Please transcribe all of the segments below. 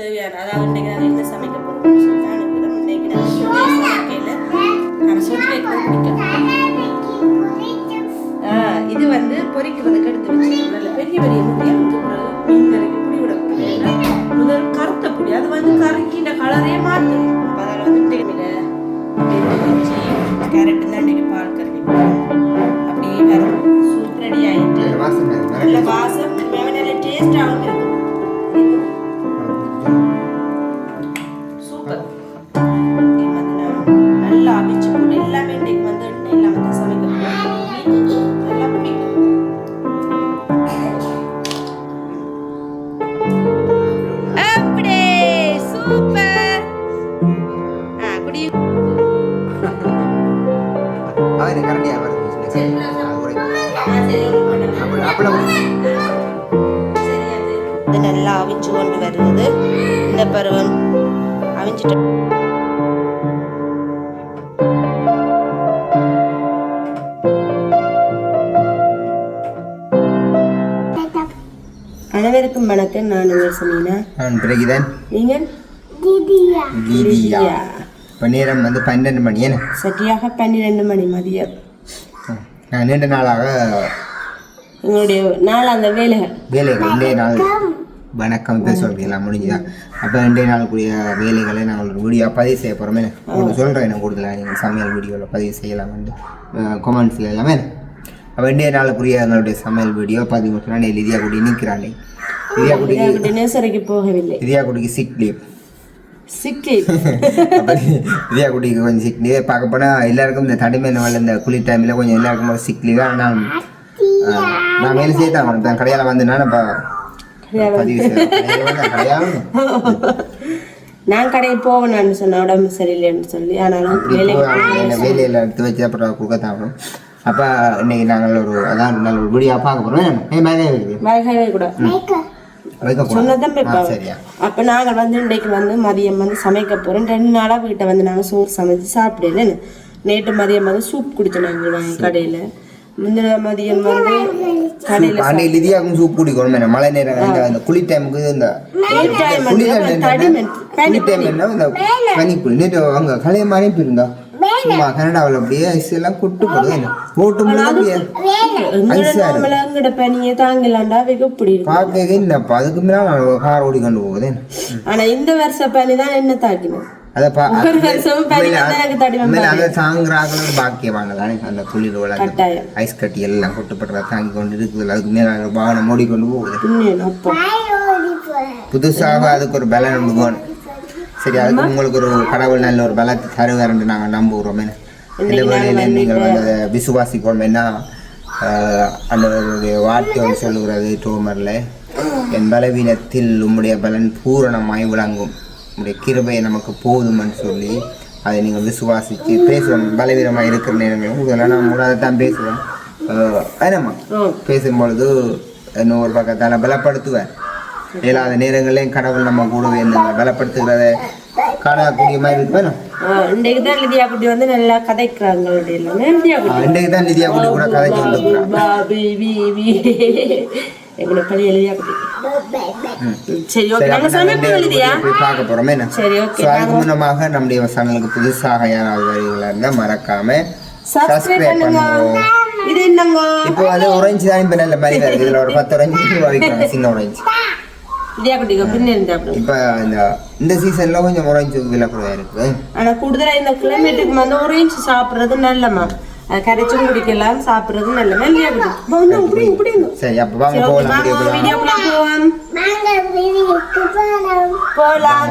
தேவையான. அதாவது இன்றைக்கு நான் என்ன சமைக்க போகிறோம் சொல்லிட்டு அனுப்புகிறோம் இன்றைக்கு நாங்கள் சமைக்கையில் நான் சொல்லி பிடிக்கும். இது வந்து பொறிக்கிறதுக்கு எடுத்து வச்சுக்கணும் பெரிய பெரிய முடியை மீன் கறிக்கு புடி விட முதல் கருத்த புடி. அது வந்து கறிக்கின்ற கலரே மாற்றும் அப்போ வந்து கேரட் தான் அவன் கரண்டியா வருது அது உரைக்கும். அப்படி- அப்படிலாம் உரைக்கும். இது நல்லா அவிச்சு கொண்டு வருவது. இந்த பருவம் அவிஞ்சிட்டு அனைவருக்கும் வணக்கம். நான் உங்கள் சமீனா. அவன் பிறகுதான். நீங்கள்? லீதியா இப்போ நேரம் வந்து பன்னெண்டு மணி என்ன? சரியாக பன்னிரெண்டு மணி மதியம். நான் நீண்ட நாளாக எங்களுடைய நாள் அந்த வேலைகள். வேலைகள் இன்றைய நாள். வணக்கம் தான் சொல்றீங்களா? முடிஞ்சுதான் அப்போ இன்றைய நாளுக்குரிய வேலைகளை நாங்கள் ஒரு வீடியோ பதிவு செய்ய போகிறோமே உங்களுக்கு சொல்கிறேன் என்ன கூடுதலாக நீங்கள் சமையல் வீடியோவில் பதிவு செய்யலாம் வந்து கொமெண்ட்ஸில் எல்லாமே அப்போ இன்றைய நாளுக்குரிய எங்களுடைய சமையல் வீடியோ பதிவு நான் லிதியா குடி நிற்கிறானே. லிதியா குடிக்கு போகவில்லை. லிதியா குடிக்கு சிக் லீவ் சிக்கி இதே குட்டிக்கு கொஞ்சம் சிக் லீவ் பார்க்க போனால் எல்லாருக்கும் இந்த தடிமை நாள் இந்த குளிர் டைமில் கொஞ்சம் எல்லாருக்கும் ஒரு சிக் லீவ் ஆனால் ஆஹ், நான் வேலை செய்ய தான் வரேன் கடையால் வந்தேன்னா கடையாலும் நான் கடைக்கு போவேன்னு சொன்னேன் உடம்பு சரியில்லைன்னு சொல்லி. ஆனாலும் வேலையில் எடுத்து வச்சு அப்புறம் கொடுக்க தான் அப்போ இன்னைக்கு நாங்கள் ஒரு அதான் நல்ல ஒரு வீடியோ பார்க்க போகிறோம் ஏ மேலே இருக்குது வேகவே கூட. சொன்னதான் சரியா. அப்போ நாங்கள் வந்து இன்றைக்கு வந்து மதியம் வந்து சமைக்க போகிறோம் ரெண்டு நாளாக வீட்டை வந்து நாங்கள் சோறு சமைச்சு சாப்பிடல. நேற்று மதியம் வந்து சூப் குடித்தோம் நாங்கள் கடையில். முந்தின மதியம் வந்து கடையில் அன்னைக்கு லிதியாக்கும் சூப் குடிக்கணும் என்ன? மழை நேரம் அந்த குளிர் டைமுக்கு இந்த குளிர் டைம் என்ன? இந்த நேற்று அவங்க கலைய மாதிரி இருந்தா சும்மா கனடாவில் அப்படியே ஐஸ் எல்லாம் கொட்டு போடுது. என்ன போட்டு முடியும் அப்படியே ஐஸா இருக்கு? என்னப்பா அதுக்கு மேலே கார் ஓடி கொண்டு போகுது. ஆனா இந்த வருஷ பனி தான் என்ன தாக்கினோம்? ஐஸ் கட்டி எல்லாம் கொட்டுப்படுறா தாங்கி கொண்டு இருக்குது. அதுக்கு மேலே வாகனம் ஓடி கொண்டு போகுது புதுசாக அதுக்கு ஒரு பலன் போகணும் சரி அதுக்கு உங்களுக்கு ஒரு கடவுள் நல்ல ஒரு பலத்தை தருவாருன்னு நாங்கள் நம்புகிறோம் இந்த வேளையில நீங்கள் வந்து அதை விசுவாசிக்கணும் என்ன அந்த வார்த்தை ஒன்று சொல்லுகிறது டோமரில் என் பலவீனத்தில் உம்முடைய பலன் பூரணமாய் விளங்கும். உம்முடைய கிருபை நமக்கு போதும்னு சொல்லி அதை நீங்கள் விசுவாசித்து பேசுவோம். பலவீனமாக இருக்கிற நேரங்களும் இதெல்லாம் நம்ம கூட அதை தான் பேசுவோம் என்னம்மா ம். பேசும்பொழுது இன்னும் ஒரு பக்கத்தால் பலப்படுத்துவேன் இயலாத நேரங்களையும் கடவுள் நம்ம கூடவே இந்த பலப்படுத்துகிறத காணக்கூடிய மாதிரி ஆஹ் இன்றைக்கு தான் லிதியா குட்டி வந்து நல்லா கதைக்கிறாங்க இன்றைக்கு தான் நிதியா கூட கூட குட்டி அதுக்கு முன்னமாக நம்முடைய சேனலுக்கு புதுசாக யாராவது இருந்தால் மறக்காம சப்ஸ்கிரைப் பண்ணுவோம் இது என்னங்க? இப்போ வந்து orange தான் இப்போ நல்ல மாதிரி வருது இதில் ஒரு பத்து வைக்கிறாங்க சின்ன orange. லிதியா குட்டிக்கு பின்ன இருந்தா இப்போ இந்த இந்த சீசனில் கொஞ்சம் orange விலை குறைவாக இருக்குது ஆனா கூடுதலா இந்த கிளைமேட்டுக்கு வந்து orange சாப்பிடுறது நல்லமா அது கரைச்சும் குடிக்கலாம் சாப்பிடுறது குட்டி வந்து இப்படி இப்படி சரி அப்போ வாங்க வீடியோக்குள்ள போவோம் போலாம்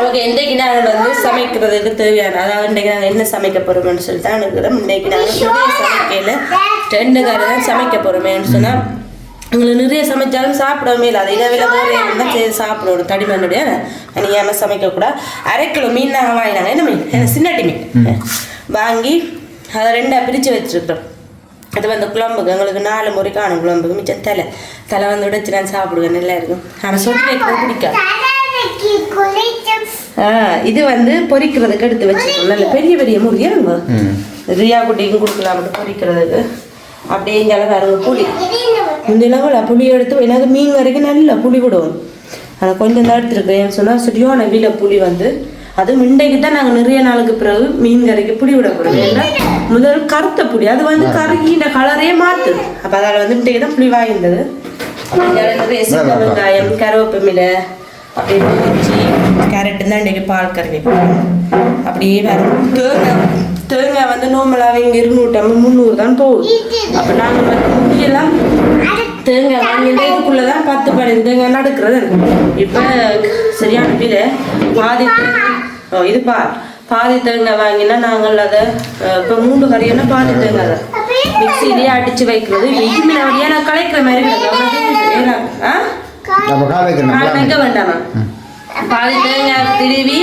ஓகே இன்றைக்கு நாங்கள் வந்து சமைக்கிறதுக்கு தேவையான அதாவது இன்றைக்கு நாங்கள் என்ன சமைக்க போகிறோம்னு சொல்லிட்டு அனுப்புகிறோம் இன்றைக்கு நாங்கள் சமைக்கையில் ரெண்டு காரை தான் சமைக்க போகிறோமேன்னு சொன்னால் எங்களுக்கு நிறைய சமைச்சாலும் சாப்பிடவே இல்லை. அது இரவில் வேறு இருந்தால் சரி சாப்பிடணும். தடிமண்ணுடைய அணியாமல் சமைக்கக்கூடாது. அரை கிலோ மீன் நாங்கள் வாங்கினாங்க. என்ன மீன்? சின்னட்டி மீன்? வாங்கி அதை ரெண்டாக பிரித்து வச்சுருக்கிறோம். அது வந்து குழம்புக்கு எங்களுக்கு நாலு முறை காணும் குழம்புக்கு. மிச்சம் தலை. தலை வந்து உடைச்சு நான் சாப்பிடுவேன். நல்லா இருக்கும். ஆனால் சொட்டு வைக்கிறது பிடிக்காது. ஆ, இது வந்து பொரிக்கிறதுக்கு எடுத்து வச்சுக்கணும் நல்ல பெரிய பெரிய முறியங்க ரியா குட்டிக்கும் கொடுக்கலாம் பொரிக்கிறதுக்கு அப்படியே இங்கே பாருங்க புளி. முந்தினவள புளி எடுத்து எனக்கு மீன் வரைக்கும் நல்ல புளி விடுவோம் ஆனால் கொஞ்சம் தான் எடுத்துருக்கேன் சொன்னால் சரியான வீல புளி வந்து அதுவும் இன்றைக்கு தான் நாங்கள் நிறைய நாளுக்கு பிறகு மீன் கறிக்கு புளி விட போகிறோம் ஏன்னா முதல் கருத்த புளி. அது வந்து கருகின்ற கலரே மாற்றுது அப்போ அதில் வந்து இன்றைக்கு தான் புளி சின்ன வெங்காயம் கருவேப்பமிலை அப்படியே வச்சு கேரட் தான் இன்றைக்கி பால் கறி அப்படியே வரும் தேங்காய் தேங்காய் வந்து நார்மலாகவே இங்கே இருநூற்றம்பது முந்நூறு தான் போகுது. அப்போ நாங்கள் வந்து முக்கியெல்லாம் தேங்காய் வாங்கிட்டு இதுக்குள்ளே தான் பத்து பதினஞ்சு தேங்காய் நடக்கிறது. இப்போ சரியான விலை. பாதி தேங்காய் இது பா பாதி தேங்காய் வாங்கினா நாங்கள் அதை இப்போ மூன்று கறியன்னா பாதி தேங்காய் தான். மிக்சிலேயே அடித்து வைக்கிறது. இதுமே நான் கலைக்கிற மாதிரி கால் வைக்க வேண்டாமா? பால் தேங்காய் திருவி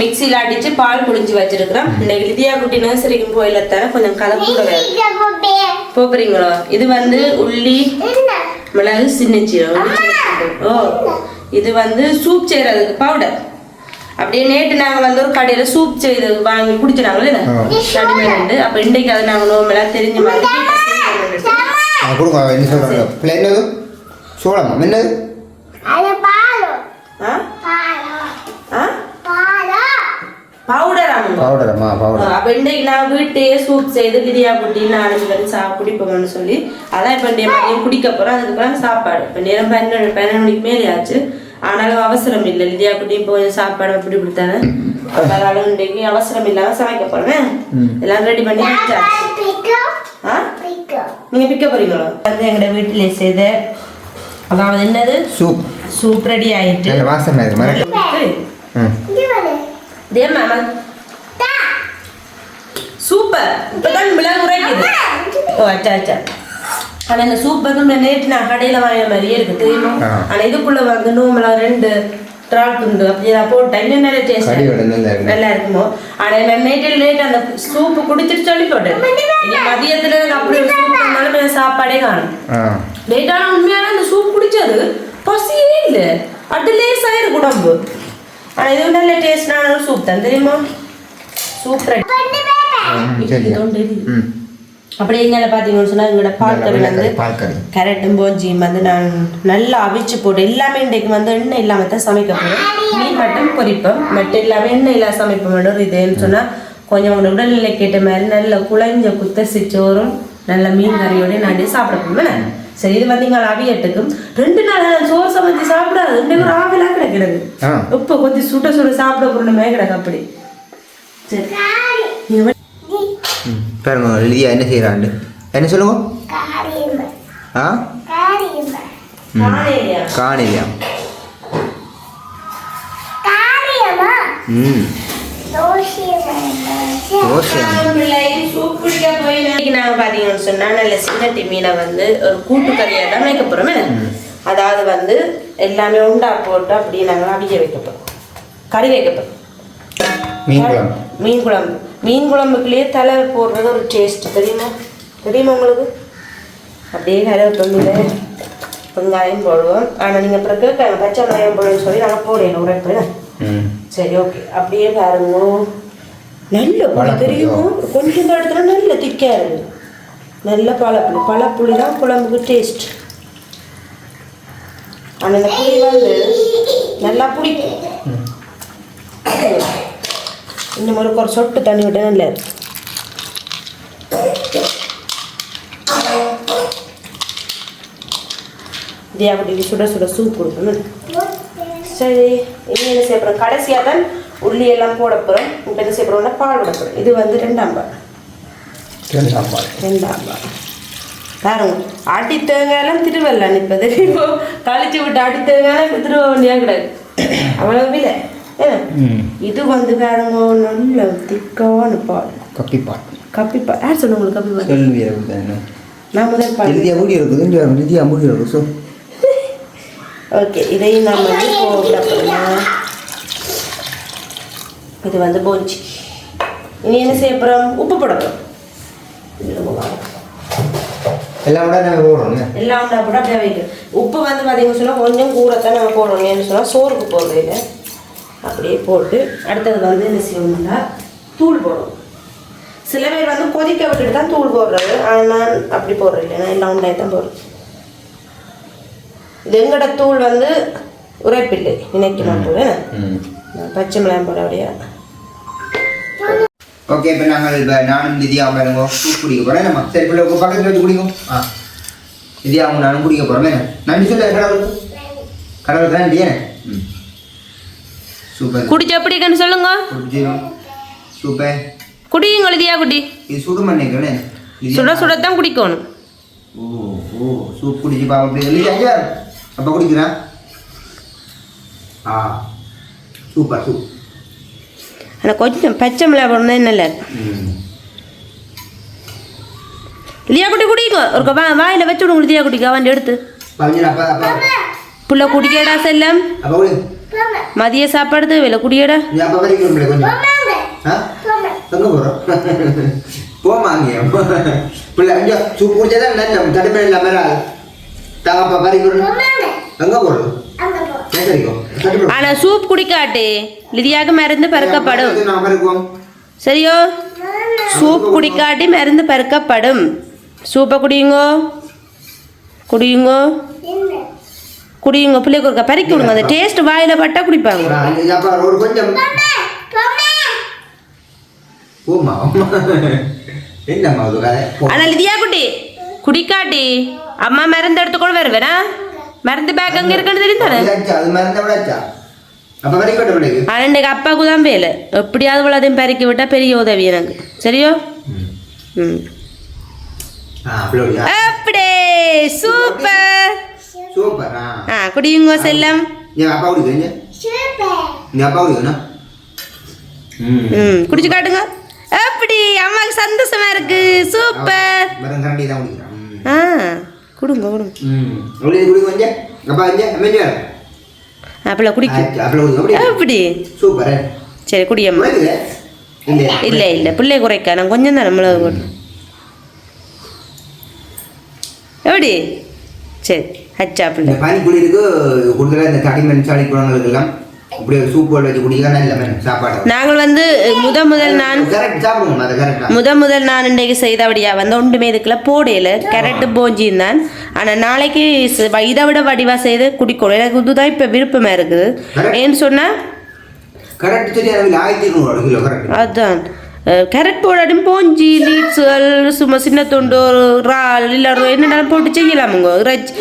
மிக்சியில் அடிச்சு பால் புளிஞ்சு வச்சிருக்கிறோம். இன்னைக்கு லிதியா குட்டி நர்சரிக்கு போயில தர கொஞ்சம் கலர் கூட வேணும். போறீங்களோ இது வந்து உள்ளி மிளகு சின்ன சீரகம் ஓ இது வந்து சூப் செய்யறதுக்கு பவுடர் அப்படியே நேற்று நாங்கள் வந்து ஒரு கடையில் சூப் செய்து வாங்கி குடிச்சினாங்களே ரெடிமேட் அப்போ இன்றைக்கு அதை நாங்கள் நோம்பெல்லாம் தெரிஞ்ச மாதிரி கொடுங்க என்ன சொல்கிறாங்க பிள்ளை என்னது? சோளமா? என்னது ஆ ஆ பவுடர் ஆமாங்க பவுடரம்மா பவுடர் அப்ப இன்னைக்கு நான் வீட்டையே சூப் செய்து லிதியா குட்டி நாலஞ்சு பேரும் சா குடிப்போம்னு சொல்லி. அதான் இப்போ மதியம் குடிக்க போறோம் அதுக்கப்புறம் சாப்பாடு. இப்போ நேரம் பன்னெண்டு பன்னெண்டு மணிக்கு மேலே ஆச்சு. ஆனாலும் அவசரம் இல்லை. லிதியா குட்டி இப்போ சாப்பாடு அப்படி அதனால இன்னைக்கு அவசரம் இல்லாம சமைக்க போறேன் எல்லாம் ரெடி பண்ணி ஆ? நீங்க பிக்க போறீங்களோ? அது எங்களோட வீட்டிலே செய்த அதாவது என்னது? சூப் சூப் ரெடி ஆயிட்டு. நல்ல வாசனை இருக்கு மறக்க ம் இதே மாமா சூப்பர் இப்பதான் மிளகு உரைக்குது ஓ அச்சா அச்சா ஆனா இந்த சூப் வந்து நேற்று நான் கடையில வாங்கின மாதிரியே இருக்கு தெரியுமா. ஆனா இதுக்குள்ள வந்து நூமெல்லாம் ரெண்டு துண்டு அப்படி நான் போட்டேன் இன்னும் டேஸ்ட் கடியோட நல்லா இருக்கு நல்லா இருக்குமோ ஆனா நான் நேற்று லேட் அந்த சூப்பு குடிச்சிட்டு சொல்லி போட்டேன் மதியத்துல அப்படி ஒரு சூப் நான் சாப்பாடே காணும் ஆ லேட்டான உண்மையான அந்த சூப் குடிச்சது பசியே இல்லை அது லேசாயிரு உடம்பு ஆனா இது நல்ல டேஸ்டான ஒரு சூப் தான் தெரியுமா சூப் ரெடி ம், சரியா ம் அப்படியே இங்கே பார்த்தீங்கன்னு சொன்னா எங்களோட பால் கறி வந்து கேரட்டும் போஞ்சியும் வந்து நான் நல்லா அவிச்சு போட்டு எல்லாமே இன்றைக்கு வந்து எண்ணெய் இல்லாமல் தான் சமைக்க போகிறேன் மீன் மட்டும் பொரிப்போம் மற்ற எல்லாமே எண்ணெய் இல்லாம சமைப்போம் மட்டும் இதுன்னு சொன்னால் கொஞ்சம் உங்களோட உடல்நிலை கேட்ட மாதிரி நல்ல குழஞ்ச குத்தசி சோறும் நல்ல மீன் கறியோட நான் சாப்பிட போவேன் சரி இது வந்து இங்கே அவியட்டுக்கும். ரெண்டு நாள் சோறு சமைச்சு சாப்பிடாது. இன்றைக்கு ஒரு ஆவிலாம் கிடக்கிறது இப்போ கொஞ்சம் சுட சுட சாப்பிட போறணுமே கிடக்கு அப்படி. சரி. பாருங்க லிதியா என்ன? செய்கிறாண்டு என்ன சொல்லுங்க? ஆ? காணிலையா? ம். இன்னைக்கு நாங்க பாத்தீங்கன்னு சொன்னா நல்ல சின்னட்டி மீனை வந்து ஒரு கூட்டு கறியா தான் வைக்க போறோம் அதாவது வந்து எல்லாமே உண்டா போட்டு அப்படியே நாங்க அவிய வைக்க கறி வைக்க போறோம் மீன் குழம்பு மீன் குழம்பு மீன் குழம்புக்குள்ளேயே தலை போடுறது ஒரு டேஸ்ட் தெரியுமா? தெரியுமா உங்களுக்கு? அப்படியே கருவேப்பிலை வெங்காயம் போடுவோம். ஆனால் நீங்கள் அப்புறம் கேட்காங்க பச்சை வெங்காயம் போடுன்னு சொல்லி நாங்கள் உரைப்பு ம். சரி ஓகே அப்படியே பாருங்க. நல்ல புளி தெரியுமா. கொஞ்சம் இடத்துல நல்ல திக்காக இருக்குது நல்ல பழப்புளி பழப்புளி தான் குழம்புக்கு டேஸ்ட் ஆனால் இந்த புளி வந்து நல்லா பிடிக்கும் இன்னும் ஒரு ஒரு சொட்டு தண்ணி விட்டா நல்லா இருக்கு தியா குட்டிக்கு சுட சுட சூப் கொடுக்கணும். சரி என்ன செய்ய போகிறோம் கடைசியாக தான் உள்ளி எல்லாம் போட போகிறோம் இப்போ என்ன செய்ய போகிறோம்னா பால் விட போகிறோம் இது வந்து ரெண்டாம் பால். சாம்பார் ரெண்டாம் பால். பாருங்க. ஆட்டி தேங்காயெல்லாம் திருவல்ல இப்போ தெரியுமோ கழிச்சு விட்டு ஆட்டி தேங்காயெல்லாம் இப்போ திருவ வேண்டியா கிடையாது. அவ்வளோ விலை. ஏன்னா ம். இது வந்து பாருங்க நல்ல திக்கான பால். கப்பிப்பால். கப்பி பால் யார் சொன்ன உங்களுக்கு கப்பி பால் இருக்குதானே நான் முதல் பால். லிதியா மூடி இருக்குது லிதியா மூடி இருக்கு. ஸோ ஓகே இதையும் நம்ம வந்து இது வந்து போஞ்சி. இனி என்ன செய்ய போகிறோம் உப்பு போட போகிறோம் எல்லாம் விட நாங்கள் போடுறோங்க எல்லாம் ஒன்றா போட்டு அப்படியே வைக்கணும். உப்பு வந்து பார்த்தீங்கன்னு சொன்னால் கொஞ்சம் கூடத்தான் நம்ம போடணும். ஏன்னு சொன்னால் சோறுக்கு போடுறது இல்லை அப்படியே போட்டு அடுத்தது வந்து என்ன செய்யணும்னா தூள் போடணும். சில பேர் வந்து கொதிக்க விட்டுட்டு தான் தூள் போடுறது. ஆனால் நான் அப்படி போடுறது இல்லை நான் எல்லாம் ஒன்றாய் தான் போடுறேன் இது எங்கட தூள் வந்து உரைப்பில்லை நினைக்க மாட்டேன் ம். பச்சை மிளகாய் போட அப்படியா. ஓகே இப்போ நாங்கள் இப்போ நானும் திதியா பாருங்க சூப் குடிக்க போகிறேன் நம்ம சரி பிள்ளை பக்கத்தில் வச்சு குடிக்கும் ஆ. திதியாவும் நானும் குடிக்க போகிறோம் நன்றி சொல்ல கடவுள். கடவுள் என்ன? ம். சூப்பர். குடிச்சு எப்படின்னு சொல்லுங்க. குடிச்சிடும் சூப்பர். குடியுங்க எழுதியா குடி? இது சுடு மண்ணிக்கிறேன் சுட சுடத்தான் குடிக்கணும். ஓ ஓ சூப் குடிச்சு பாப்பா அப்படி. சொல்லி ஐயா அப்போ குடிக்கிறான். ஆ. சூப்பர் சூப் ஆனால் கொஞ்சம் பச்சை மிளகாய் போடணும் நல்லா இருக்கும் ம் இல்லையா குடி குடிங்க. ஒரு வா வாயில் வச்சு விடுங்க இல்லையா குடிக்க அவன் எடுத்து. புள்ள குடிக்கடா செல்லம். அப்போ குடி மதிய சாப்பாடு தேவையில்ல குடியடா. நீ அப்போ வரைக்கும் பிள்ளை கொஞ்சம். ஆ? எங்கே போகிறோம் போமாங்க பிள்ளை கொஞ்சம் சூப் குடிச்சா நல்ல தடுப்பு இல்லாமல் தாப்பா வரைக்கும் எங்கே போகிறோம் சரிக்கும் தடுப்பு ஆனால் சூப் குடிக்காட்டு. லிதியாக மருந்து பறக்கப்படும். சரியோ? சூப் குடிக்காட்டி மருந்து பறக்கப்படும். சூப்பை குடியுங்கோ? குடியுங்கோ? குடியுங்க. பிள்ளைக்கு ஒருக்கா பறிக்க விடுங்க. அந்த டேஸ்ட் வாயில பட்டா குடிப்பாங்க. ஆனால் லிதியா குட்டி. குடிக்காட்டி. அம்மா மருந்து எடுத்துக்கொண்டு வருவேனா? மருந்து பேக் அங்கே இருக்குன்னு தெரியும் தானே இன்னைக்கு அப்பாவுக்கு தான் வேலை. எப்படியாவது உள்ளதையும் பறிக்க விட்டா பெரிய உதவி எனக்கு. சரியோ? ம். ஆ அப்படியா சூப்பர். சூப்பர்? ஆ குடியுங்கோ செல்லம். ம். குடிச்சு காட்டுங்க. அப்படி அம்மாவுக்கு சந்தோஷமா இருக்கு. சூப்பர். ஆ கொடுங்க கொடுங்க. அப்படியே குடிக்க. அப்படி. சரி குடியம்மா. இல்லை இல்லை பிள்ளை குறைக்க. நான் கொஞ்சம் தான் நம்மள எப்படி? சரி ஹச்சா இந்த பிள்ளை. பனி குடியிருக்கு கூடுதலாக இந்த தடிமன் சாடி குழந்தைகளுக்கெல்லாம் நாங்கள் வந்து முத முதல் நான் முத முதல் நான் இன்றைக்கு செய்தபடியா வந்து ஒன்றுமே இதுக்குள்ள போடையில கேரட்டு போஞ்சியும் தான். ஆனால் நாளைக்கு இதை விட வடிவா செய்து குடிக்கணும். எனக்கு இதுதான் இப்போ விருப்பமாக இருக்குது. ஏன்னு சொன்னால் கரெக்ட் கேரட் போஞ்சி லீட்ஸுகள் சும்மா சின்ன துண்டு இறால் இல்லை என்னென்ன போட்டு செய்யலாமுங்க இறைச்சி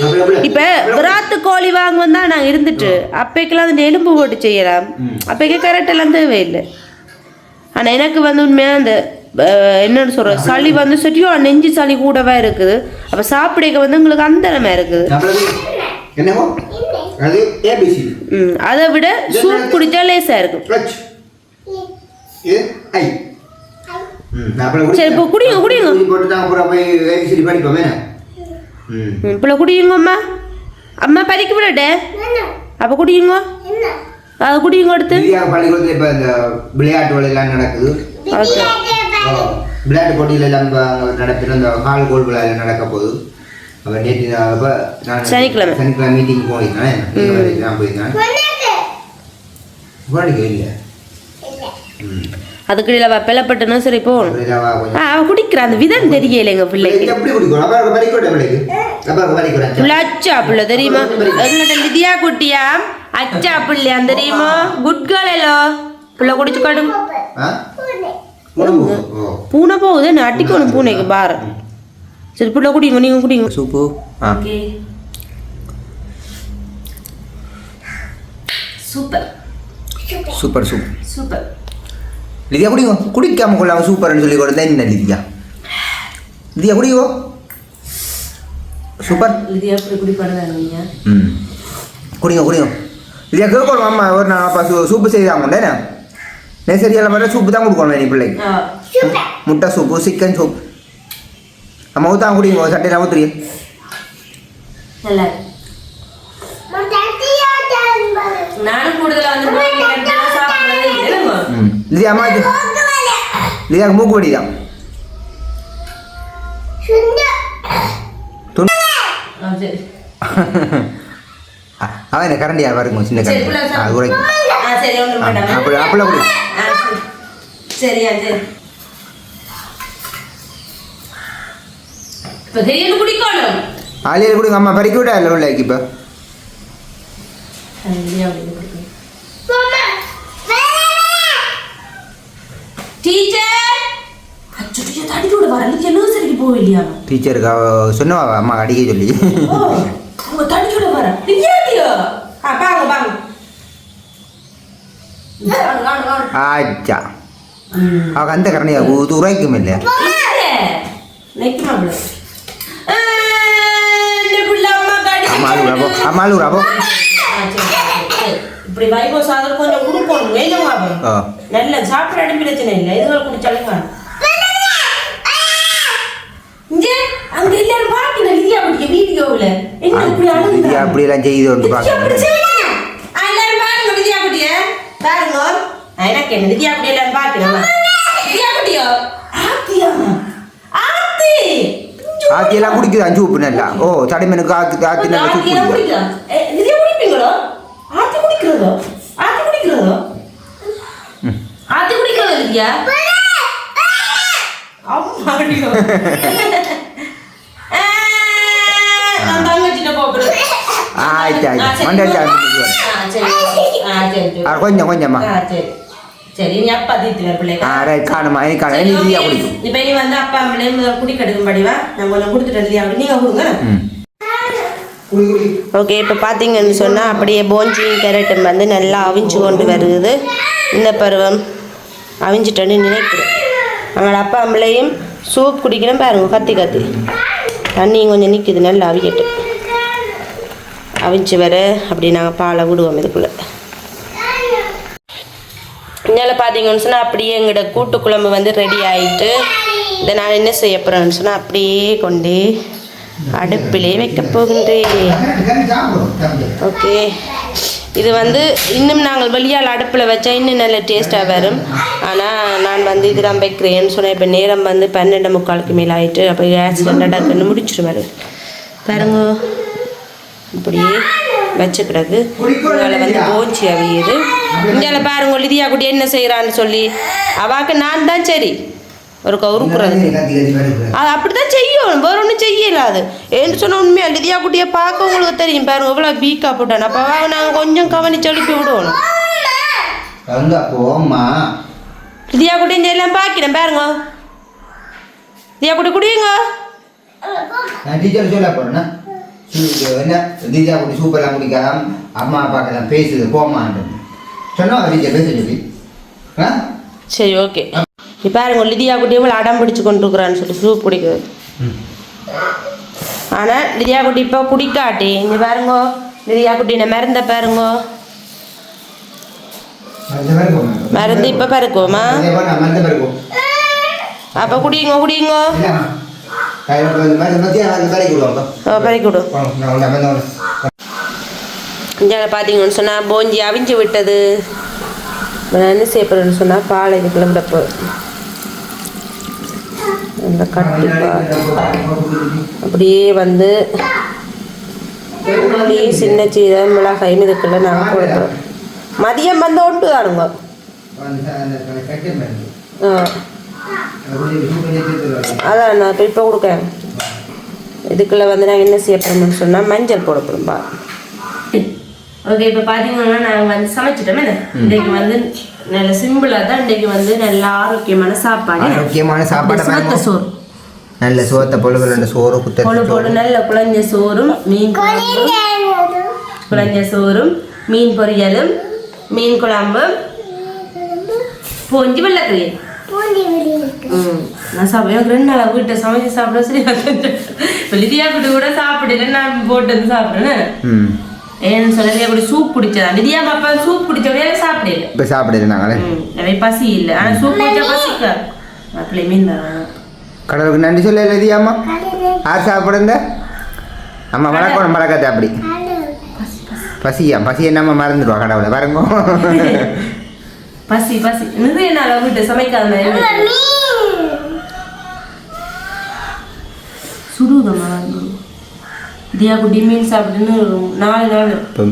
இப்போ விராத்து கோழி வாங்குவோம் தான் நாங்கள் இருந்துட்டு அப்பைக்கெல்லாம் அந்த எலும்பு போட்டு செய்யலாம் அப்பைக்கு கேரட் எல்லாம் தேவையில்லை ஆனால் எனக்கு வந்து உண்மையாக அந்த என்னன்னு சொல்ற சளி வந்து சரியா நெஞ்சு சளி கூடவா இருக்குது அப்போ சாப்பிடைக்க வந்து உங்களுக்கு அந்தரமாக இருக்குது அதை விட சூப் குடிச்சா லேசாக இருக்கும் கிளச் இது ஐ ம் அப்புறம் சரி, இப்போ குடிங்க, குடிங்க. போட்டு தான் அப்புறம் போய் ஏபிசிடி படிப்போமே ம். ம் இப்போ குடியுங்க அம்மா அம்மா பறிக்க விடட்டே. அப்போ குடியுங்க அதை குடியுங்க எடுத்து பள்ளிக்கூடத்தில் இப்போ இந்த விளையாட்டு எல்லாம் நடக்குது. விளையாட்டு எல்லாம் இப்போ அங்கே நடப்பிற இந்த கால் கோல் விழா நடக்க போகுது. அப்போ நேற்று நான் அப்போ நான் சனிக்கிழமை. சனிக்கிழமை மீட்டிங் போயிருந்தேன்? நான் போயிருந்தேன்? இல்லை. ம். அதுக்கு இல்லை வெப்பலப்பட்டுனா சரி போகணும் ஆ அவ குடிக்கிறா. அந்த விதம் தெரியல எங்க பிள்ளைக்கு அச்சா பிள்ளை தெரியுமா? எங்கிட்ட லிதியா குட்டியா? அச்சா பிள்ளையா தெரியுமா? குட் கேர்ள் எல்லோ பிள்ளை குடிச்சு காடும் பூனை போகுது. நான் அட்டிக்கணும் பூனைக்கு பாரு. சரி பிள்ளை குடிங்க நீங்க குடிங்க. சூப்பு. ஆ. சூப்பர். Super soup. சூப்பர். லிதியா குடிங்க குடிக்காம கொள்ளாம சூப்பர்னு சொல்லி கொடுத்தா என்ன லிதியா லிதியா குடிக்கோ சூப்பர் லிதியா ம் குடிங்க குடிங்க லிதியா கேட்கணும் அம்மா ஒரு நான் அப்பா சூ சூப்பு செய்தாங்க நெசரியெல்லாம் வர சூப்பு தான் கொடுக்கணும் நீ பிள்ளைக்கு முட்டை சூப்பு சிக்கன் சூப் அம்மா ஊத்தான் குடிங்க சட்டையில் ஊத்துறீ நல்லா நானும் கூடுதலா வந்து சாப்பிடுறது இல்லைங்க ம் லிதியா அம்மா இது லிதியாக்கு மூக்கு வடி தான் துணி. சரி. அவன் என்ன கரண்டி யார் பாருங்க சின்ன கரண்டி. அது உரைக்கும். அப்படி அப்படிலாம் குடி. சரியா சரி. இப்போ தெரியாது குடிக்கணும். ஆலியல் கொடுங்க அம்மா பறிக்க விட்டா இல்லை உள்ளக்கு இப்போ டீச்சர் அச்சோ டீச்சர் தடி கூட வர நீங்க நர்சரிக்கு போவில்லையா டீச்சருக்கு சொன்னவா அம்மா அடிக்க சொல்லி உங்க தடி கூட வர இல்லையா ஆ பாங்க. ஆச்சா அவ அந்த கரணையா உரைக்கும் இல்லை இந்த புள்ள இப்படி வைகோ சாதம் கொஞ்சம் கொடுக்கணும் வேணும் நல்ல சாப்பிட பிரச்சனை இல்லை. இதுகள் குடிச்சாலும் இங்க அங்க எல்லாரும் பாக்கணும் லிதியா குடிக்க வீடியோவுல. என்ன இப்படி இது அழுகுறாங்க அப்படியெல்லாம் செய்து கொண்டு. ஆ, எல்லாரும் பாருங்க லிதியா குட்டிய பாருங்க. எனக்கு என்ன? லிதியா குட்டி எல்லாரும் பாக்கணும் லிதியா குட்டியோ ஆத்தியா? ஆத்தி! ஆத்தியெல்லாம் குடிக்குது அஞ்சு உப்பு நல்லா. ஓ தடைமனுக்கு ஆத்தி ஆத்தி நல்லா குடிக்குது குடிக்கலாம் ஏ, லிதியா குடிப்பீங்களோ ஆத்தி குடிக்கிறதோ? ஆத்தி குடிக்கிறதோ? ஆத்தி குடிக்கிறதோ தங்கச்சிட்ட போகிறேன் ஆயிட்டு ஆயிட்டு. ஆ. கொஞ்சம் கொஞ்சம்மா. சரி. நீ அப்பா தீத்துவேன் பிள்ளைங்க. ஆ ரைட் காணுமா. நீ. குடிக்கும். இப்ப நீ வந்து அப்பா அம்மளையும் முதல்ல குடிக்கெடுக்கும் படிவா. நான் கொஞ்சம் கொடுத்துட்டு இல்லையா? நீங்க கொடுங்க. ஓகே இப்போ பார்த்தீங்கன்னு சொன்னால் அப்படியே போஞ்சியும் கேரட்டும் வந்து நல்லா அவிஞ்சு கொண்டு வருது. இந்த பருவம் அவிஞ்சிட்டோன்னு நினைக்கிறேன். அவங்களோட அப்பா அம்பளையும் சூப் குடிக்கணும் பாருங்க கத்தி கத்தி. தண்ணியும் கொஞ்சம் நிற்கிது நல்லா அவிக்கட்டு அவிஞ்சு வர அப்படி நாங்கள் பாலை விடுவோம் இதுக்குள்ளே. இதனால் பார்த்தீங்கன்னு சொன்னால் அப்படியே எங்களோட கூட்டு குழம்பு வந்து ரெடி ஆகிட்டு இதை நான் என்ன செய்ய போகிறேன்னு சொன்னால் அப்படியே கொண்டு அடுப்பிலே வைக்க போகின்றேன். ஓகே இது வந்து இன்னும் நாங்கள் வெளியால் அடுப்பில் வச்சா இன்னும் நல்ல டேஸ்ட்டாக வரும். ஆனால் நான் வந்து இதுதான் வைக்கிறேன்னு சொன்னேன். இப்போ நேரம் வந்து பன்னெண்டு முக்காலுக்கு மேலே ஆயிட்டு அப்போ கேஸ் டக்குன்னு முடிச்சிருவாரு பாருங்க. இப்படியே வச்ச பிறகு வந்து போச்சு அவியுது. இந்தியாவில் பாருங்க லிதியா குட்டி என்ன செய்கிறான்னு சொல்லி. அவாக்கு நான் தான் சரி. ஒரு கவுருக்குறது அது அப்படிதான் செய்யும். வேற ஒன்றும் செய்யல அது. ஏன்னு சொன்ன உண்மையா லிதியா குட்டியை பார்க்க உங்களுக்கு தெரியும். பாருங்க எவ்வளோ வீக்காக போட்டான். அப்போ நாங்கள் கொஞ்சம் கவனிச்சு எழுப்பி விடுவோம். லிதியா குட்டி எல்லாம் பார்க்கிறேன் பாருங்க. லிதியா குட்டி குடியுங்க. நான் டீச்சர் சொல்ல போறேன்னா சு- என்ன? தீஜா குடி சூப்பர்லாம் குடிக்காம அம்மா அப்பாக்கெல்லாம் பேசுது போமான்னு சொன்னா டீச்சர் பேச சொல்லி. ஆ? சரி ஓகே நீ பாருங்க லிதியா குட்டி எவ்வளோ அடம் பிடிச்சு கொண்டு இருக்கிறான்னு சொல்லி சூப் குடிக்கிறது ஆனால் லிதியா குட்டி இப்போ குடிக்காட்டி இங்க பாருங்க லிதியா குட்டின மருந்த பாருங்க. மருந்து இப்போ பறக்குவோமா அப்போ நான் ஒன்று இங்கே பார்த்தீங்கன்னு சொன்னால் போஞ்சி அவிஞ்சு விட்டது. நான் என்ன செய்ய போகிறேன்னு சொன்னால் பால் இது கிளம்பப்போ இந்த கட்டி பால் அப்படியே வந்து உள்ளி சின்ன சீரகம் மிளகாய் இதுக்குள்ள நாங்கள் கொடுக்குறோம் மதியம் வந்து ஒன்று தானுங்க. அதான் நான் இப்போ கொடுக்கேன் இதுக்குள்ள வந்து நாங்கள் என்ன செய்ய போகிறோம்னு சொன்னால் மஞ்சள் போட போகிறோம் பா ஓகே இப்போ பார்த்தீங்கன்னா நாங்கள் வந்து சமைச்சிட்டோமே இன்றைக்கு வந்து நல்ல சிம்பிளாக தான் இன்றைக்கு வந்து நல்ல ஆரோக்கியமான சாப்பாடு. ஆரோக்கியமான சாப்பாடை. சோறு. நல்ல சோத்த பொழுது ரெண்டு சோறு குத்த பொழு பொழு நல்ல குழஞ்ச சோறும் மீன் குழம்பும். குழஞ்ச சோறும் மீன் பொரியலும் மீன் குழம்பும். பொஞ்சி வெள்ளக்கறி நான் சாப்பிட எனக்கு ரெண்டு நாளாக வீட்டை சமைச்சு சாப்பிட சரி குட்டி கூட சாப்பிடல நான் போட்டு வந்து சாப்பிட்றேன். ம். ஏன்னு சொல்ல குட்டி சூப் குடிச்சதா லிதியா பாப்பா சூப் குடிச்சவனே சாப்பிடல. இப்போ சாப்பிடுது நாங்களே. அவை பசி இல்லை. ஆனால் சூப் குடிச்சா பசிக்க? அப்படியே மீன் கடவுளுக்கு நன்றி சொல்ல எழுதியாம்மா யார் சாப்பிடுங்க அம்மா வளர்க்கணும் மறக்காத அப்படி. பசியா? பசி என்னம்மா மறந்துடுவா கடவுளை? பாருங்க. பசி பசி. நிறைய நாள் வீட்டு சமைக்காத. சுடுதம்மா. தியா குட்டி மீன் சாப்பிட்டுன்னு நாலு நாள். இப்போ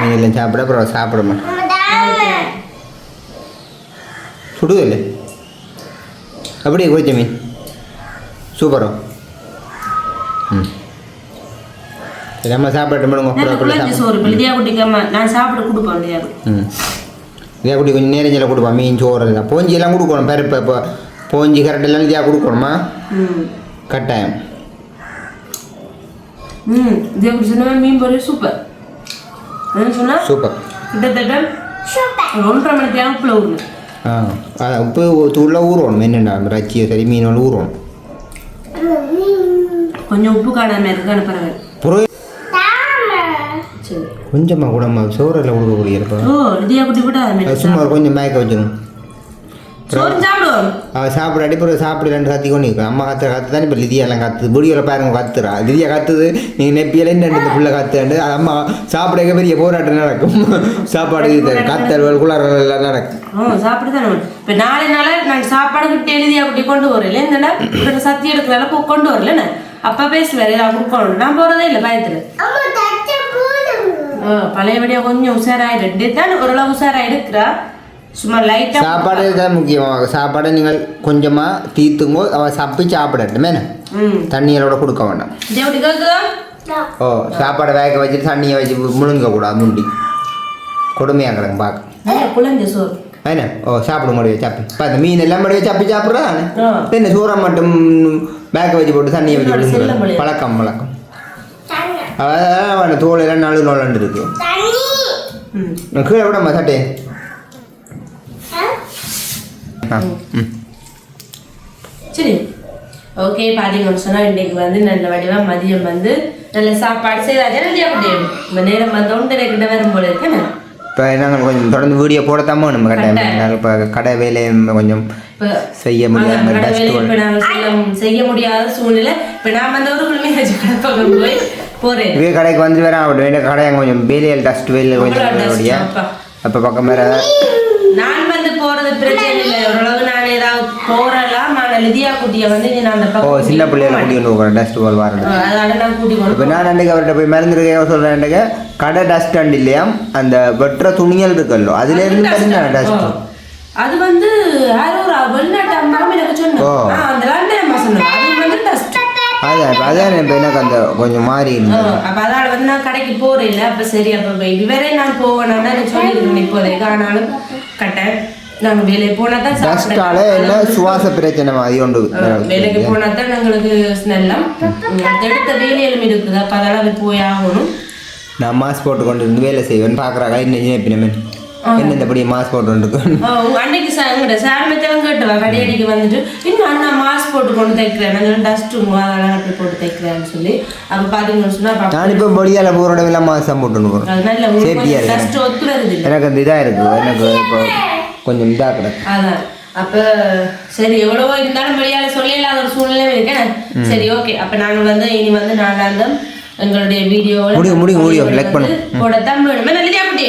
மீன் எல்லாம் சாப்பிட அப்புறம் சாப்பிட மாட்டோம் சுடுது இல்லை அப்படியே பொரிச்ச மீன். சூப்பரோ. ம். சரி, நம்ம சாப்பிட்டு பண்ணுங்க குழந்தை சோறு லிதியா குட்டிக்கு நான் சாப்பிட கொடுப்பேன் ம். இதே குட்டி கொஞ்சம் நேரஞ்சில் கொடுப்பா மீன் சோறு எல்லாம். போஞ்சி எல்லாம் கொடுக்கணும் பருப்பு இப்போ போஞ்சி கரெக்ட் எல்லாம் இதாக கொடுக்கணுமா? ம். கட்டாயம். ம் சொன்ன மாதிரி மீன் பொரியல் சூப்பர் என்ன சொன்னா சூப்பர் கிட்டத்தட்ட ஒன்றரை மணிக்கு அனுப்புல ஊர்ல ஆ உப்பு தூளில் ஊறணும் என்னென்ன ரச்சியை சரி மீனோட ஊறணும் கொஞ்சம் உப்பு காணாம இருக்கு சரி கொஞ்சமாக கூடமா சோறில் இருப்பா குட்டி விட்டா அது சும்மா கொஞ்சம் மயக்க வச்சிடும் சாப்பிட அடிப்படை சாப்பிட ரெண்டு கத்தி கொண்டு அம்மா கத்துற கத்து தான் இப்போ லிதியெல்லாம் கத்துது. முடிவில் பாருங்க கத்துறா. லிதியா கத்துது நீங்கள் நெப்பியில் என்ன இந்த புள்ள கத்துண்டு அம்மா சாப்பிட பெரிய போராட்டம் நடக்கும். சாப்பாடு கத்தல் குளறல் எல்லாம் நடக்கும். இப்போ நாளை நாள நான் சாப்பாடு கிட்ட எழுதியா குட்டி கொண்டு வரல இந்த சத்தி எடுக்கிறதால போ கொண்டு வரல அப்பா பேசுவார் கொடுக்கணும் நான் போறதே இல்லை பயத்துல. ஓ பழையபடியா கொஞ்சம் உஷாராயிட்டு தான் ஓரளவு உஷாராயிருக்கிறா சும்மா லைட்டா சாப்பாடு தான் முக்கியமாக. சாப்பாடை நீங்கள் கொஞ்சமாக தீர்த்துங்கோ அவள் சப்பி சாப்பிடட்டும். தண்ணியோட கொடுக்க வேண்டாம். ஓ சாப்பாடை வேக வச்சுட்டு தண்ணியை வச்சு முழுங்க கூடாது முண்டி. கொடுமையாக கிடக்கு பார்க்க குழந்தை சோறு. என்ன? ஓ சாப்பிட முடியும் சப்பி. பார்த்து மீன் எல்லாம் முடியும் சப்பி சாப்பிட்றான் ஆ. என்ன சூறம் மட்டும் பேக்க வச்சு போட்டு தண்ணியை வச்சு. முடியாது. பழக்கம் பழக்கம் அதான் தோல் எல்லாம் நழு நோலண்டு இருக்கு. கீழே விடம்மா சட்டே ஆ ம் சரி ஓகே பார்த்தீங்கன்னு சொன்னால் இன்றைக்கு வந்து நல்ல வடிவா மதியம் வந்து நல்ல சாப்பாடு செய்தாச்சு முடியும் இந்த நேரம் வந்து ஒன்றரை கிட்ட வரும் போல இருக்கேன் இப்போ நாங்கள் கொஞ்சம் தொடர்ந்து வீடியோ போடத்தாமோ நம்ம கட்டாயம் இப்போ கடை வேலையை கொஞ்சம் இப்போ செய்ய முடியாம செய்ய- முடியாத சூழ்நிலை இப்ப நான் வந்து ஒரு கடப்பகம் போய் போறேன் இதே கடைக்கு வந்து வேற ஆகட்டும் இந்த கடை கொஞ்சம் வேலையில் டஸ்ட் வேலையில் கொஞ்சம் அப்படியா அப்பா. பக்கம் வேற நான் பிரச்சனை இல்லை ஓரளவு நான் ஏதாவது போறலாம். ஆனா லிதியா குட்டியை வந்து நான் அந்த ஓ பக்கம் சின்ன பிள்ளைகளை கூட்டி கொண்டு போகிறேன் டஸ்ட் போல் வரது ஆ, அதனால நான் கூட்டி கொண்டு இப்போ நான் அன்றைக்கு அவர்கிட்ட போய் மருந்து இருக்க சொல்கிறேன்ட்டுக்கு கடை டஸ்ட் அண்ட் இல்லையாம் அந்த வெட்டுற துணிகள் இருக்குல்லோ அதுலேருந்து பார்த்தீங்கன்னா டஸ்ட். அது வந்து யாரோ ஒரு வெளிநாட்டு எனக்கு சொன்னாங்க ஓ. ஆ, அந்த லண்டன் அம்மா சொன்னாங்க அது வந்து டஸ்ட் அதான் இப்போ அதான் இப்போ எனக்கு அந்த கொஞ்சம் மாறி இருந்தது. அப்ப அதனால வந்து நான் கடைக்கு போறேன் இல்ல? அப்ப சரி அப்ப விவரே நான் போவேன்னா எனக்கு சொல்லிருக்கேன் இப்போதைக்கு. ஆனாலும் கட்டேன். நாங்க வேலைக்கு போனா தான் டஸ்டால என்ன சுவாச பிரச்சனை மாதிரி உண்டு. வேலைக்கு போனா தான் எங்களுக்கு ஸ்மெல்லம். அடுத்த வேலையிலும் இருக்குது. அப்ப அதனால அது போய் ஆகணும். நான் மாஸ்க் போட்டு கொண்டு இருந்து வேலை செய்வேன். பார்க்குறாங்க என்ன நினைப்பினமே என்ன இந்தபடி மாஸ்க் போட்டு கொண்டு அன்னைக்கு சாங்கிட்ட சார் மெத்தவங்க கேட்டுவா கடையடிக்கு வந்துட்டு இன்னும் அண்ணா மாஸ்க் போட்டு கொண்டு தைக்கிறேன். நாங்கள் டஸ்ட்டும் அதெல்லாம் போட்டு தைக்கிறேன்னு சொல்லி அப்ப பாத்தீங்கன்னு சொன்னா அப்ப நான் இப்போ பொடியால் போகிற எல்லாம் மாஸ்க் போட்டு போகிறேன் சேஃப்டியாக இருக்கு எனக்கு அந்த இதாக இருக்குது எனக்கு இப்போ கொஞ்சம் இதாக கிடக்கு அதான். அப்ப சரி எவ்வளவோ இருந்தாலும் வெளியால சொல்ல இல்லாத ஒரு சூழ்நிலை இருக்கேன். சரி ஓகே. அப்ப நாங்க வந்து இனி வந்து நாளாந்தம் எங்களுடைய வீடியோ முடியும், முடியும், முடியும். Like பண்ணு. போடத்தான் வேணுமே. நல்ல குட்டி.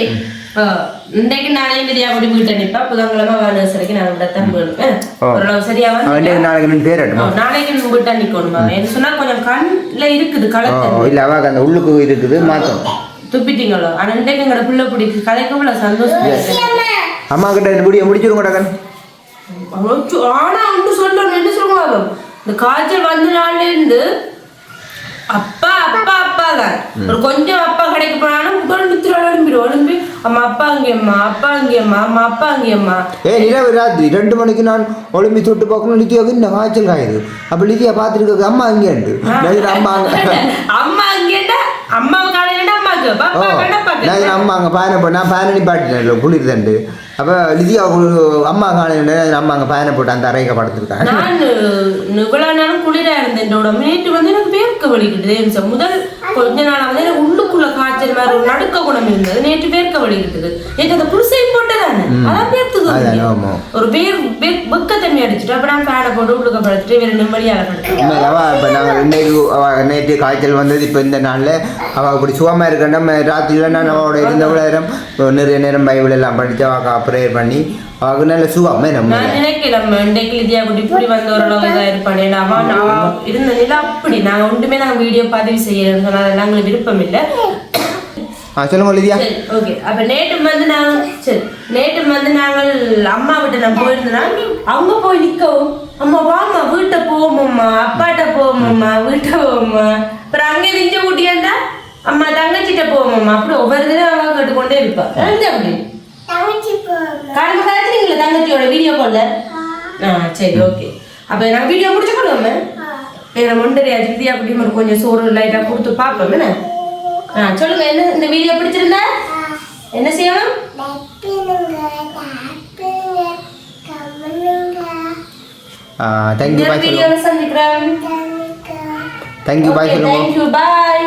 இன்றைக்கு நாளையும் நிதியா குட்டி வீட்டை நிப்பா. புதன்கிழமை வானசரிக்கு நான் விடத்தான் வேணும். ஓ. ஓரளவு சரியா வந்து நாளைக்கு பேர் நாளைக்கு வீட்டா நிக்கணுமா? என்ன சொன்னா கொஞ்சம் கண்ணுல இருக்குது கலத்து இல்லை அவாக்கு அந்த உள்ளுக்கு இருக்குது மாற்றணும் துப்பிட்டீங்களோ? ஆனா இன்றைக்கு எங்களோட பிள்ளை பிடிக்கு இவ்வளவு சந்தோஷம் அம்மா கிட்ட இந்த முடிய முடிச்சிருங்க டக்கன் ஆனா ஒன்று சொல்லணும் என்ன சொல்லுவாங்க இந்த காய்ச்சல் வந்த நாள்ல இருந்து அப்பா அப்பா அப்பா தான் ஒரு கொஞ்சம் அப்பா கடைக்கு போனாலும் உடல் நித்திர எழும்பிடும். எழும்பி அம்மா அப்பா அங்கேயம்மா அப்பா அங்கேயம்மா அம்மா அப்பா அங்கேயம்மா ஏ நிலவு ராத்திரி ரெண்டு மணிக்கு நான் ஒளிம்பி தொட்டு பார்க்கணும். லித்தியாவுக்கு இந்த காய்ச்சல் காயுது. அப்போ லித்தியா பார்த்துட்டு அம்மா அங்கேண்டு அம்மா அங்கே. அம்மா அங்கேண்டா அம்மா காலையில நான் அம்மா அங்கே பயணம் பண்ண நான் பயணி பாட்டிட்டேன் குளிர் தண்டு. அப்போ லிதியா அம்மா காலையில் அம்மா அங்கே பயணம் போட்டு அந்த அறைக்க படுத்துருக்காங்க. நான் இவ்வளவு நாளும் குளிரா இருந்தேன் என்னோட வந்து எனக்கு வேர்க்க வலிக்கிட்டுது நிமிஷம் முதல் கொஞ்ச நாள் வந்து எனக்கு உள்ளுக்குள்ள காய்ச்சல் மாதிரி நடுக்க குணம் இருந்தது நேற்று வேர்க்க வலிக்கிட்டுது. எனக்கு அந்த புருசையும் போட்டதானே வேர்த்துது அதான். ஒரு அடிச்சுட்டு அப்புறம் நான் ஃபேனை போட்டு உள்ளுக்க படுத்துட்டு வேற நிம்மதியாக இப்போ நாங்கள் இன்னைக்கு நேற்று காய்ச்சல் வந்தது இப்போ இந்த நாளில் அவள் அப்படி சுகமாக இருக்கட்டும் ராத்திரியில் நான் அவளோட இருந்தவள நேரம் நிறைய நேரம் பைபிள் எல்லாம் படித்து அவள் ப்ரேயர் பண்ணி அவளுக்கு நல்ல சுகமே நம்ம நான் நினைக்கல இன்றைக்கு குட்டி இப்படி வந்து ஓரளவு இதாக இருப்பானே. நான் இருந்த நிலை அப்படி. நான் ஒன்றுமே நாங்கள் வீடியோ பதிவு செய்யறேன்னு சொன்னா அதெல்லாம் எங்களுக்கு விருப்பம் இல்லை. ஆ சொல்லுங்க லிதியா. சரி ஓகே அப்ப நேற்று வந்து நாங்கள் சரி நேற்று வந்து நாங்கள் அம்மா வீட்டை நான் போயிருந்தோம்னா அவங்க போய் நிக்கவும். அம்மா வாம்மா வீட்டை போவோம்மா அப்பாட்ட போவோம்மா வீட்டை போவோம்மா. அப்புறம் அங்கே நிஞ்ச கூட்டியாண்டா அம்மா தங்கச்சிட்ட போவோம் அப்படி ஒவ்வொரு தினம் அவ கேட்டுக்கொண்டே இருப்பா. அது அப்படி? காரணம் கலத்துறீங்களா தங்கச்சியோட வீடியோ கால்ல ஆ. சரி ஓகே அப்ப நான் வீடியோ பிடிச்ச கொள்ளுவோமே வேற ஒன்றரை அஜித்தி அப்படி ஒரு கொஞ்சம் சோறு லைட்டா கொடுத்து பார்ப்போம் என்ன? ஆ சொல்லுங்க என்ன இந்த வீடியோ பிடிச்சிருந்தா? என்ன செய்யணும்? தேங்க்யூ பாய் வீடியோல சந்திக்கிறேன். தேங்க்யூ பாய் சொல்லுவோம். தேங்க்யூ பாய்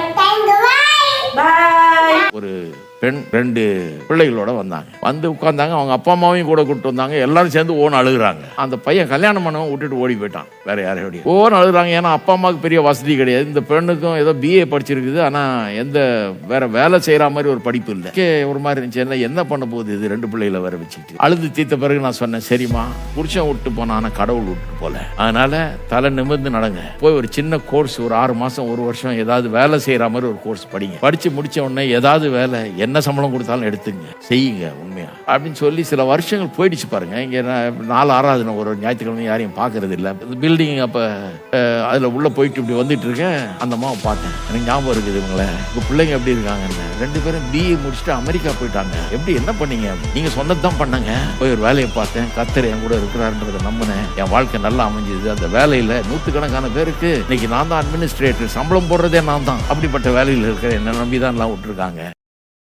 பாய் ஒரு பெண் ரெண்டு பிள்ளைகளோட வந்தாங்க. வந்து உட்காந்தாங்க அவங்க அப்பா அம்மாவையும் கூட கூப்பிட்டு வந்தாங்க எல்லாரும் சேர்ந்து ஓன் அழுகுறாங்க. அந்த பையன் கல்யாணம் பண்ணவன் விட்டுட்டு ஓடி போயிட்டான் வேற யாரையோடய ஓன் அழுகுறாங்க ஏன்னா அப்பா அம்மாவுக்கு பெரிய வசதி கிடையாது. இந்த பெண்ணுக்கும் ஏதோ பிஏ படிச்சிருக்குது ஆனால் எந்த வேற வேலை செய்கிற மாதிரி ஒரு படிப்பு இல்லை. கே, ஒரு மாதிரி இருந்துச்சு. என்ன என்ன பண்ண போகுது இது? ரெண்டு பிள்ளைகளை வேற வச்சுட்டு அழுது தீர்த்த பிறகு நான் சொன்னேன் சரிம்மா புருஷன் விட்டு போனா ஆனால் கடவுள் விட்டு போல. அதனால தலை நிமிர்ந்து நடங்க. போய் ஒரு சின்ன கோர்ஸ் ஒரு ஆறு மாதம் ஒரு வருஷம் ஏதாவது வேலை செய்கிற மாதிரி ஒரு கோர்ஸ் படிங்க. படித்து முடித்த உடனே ஏதாவது வேலை என்ன என்ன சம்பளம் கொடுத்தாலும் எடுத்துங்க செய்யுங்க உண்மையாக அப்படின்னு சொல்லி சில வருஷங்கள் போயிடுச்சு பாருங்க. இங்கே நான் நாலு ஆறாவது நான் ஒரு ஞாயிற்றுக்கிழமை யாரையும் பார்க்கறது இல்லை. இந்த பில்டிங் அப்போ அதில் உள்ளே போயிட்டு இப்படி வந்துட்டு இருக்கேன். அந்த அம்மாவை பார்த்தேன். எனக்கு ஞாபகம் இருக்குது இவங்கள. உங்க பிள்ளைங்க எப்படி இருக்காங்கன்னு. ரெண்டு பேரும் பிஏ முடிச்சுட்டு அமெரிக்கா போயிட்டாங்க. எப்படி என்ன பண்ணீங்க? நீங்கள் சொன்னது தான் பண்ணாங்க. போய் ஒரு வேலையை பார்த்தேன். கத்தர் என் கூட இருக்கிறாருன்றதை நம்பினேன். என் வாழ்க்கை நல்லா அமைஞ்சது. அந்த வேலையில் நூற்றுக்கணக்கான பேருக்கு இன்னைக்கு நான் தான் அட்மினிஸ்ட்ரேட்டர் சம்பளம் போடுறதே நான் தான். அப்படிப்பட்ட வேலையில் இருக்கிற என்ன நம்பி தான் எல்லாம் விட்டுருக்காங்க.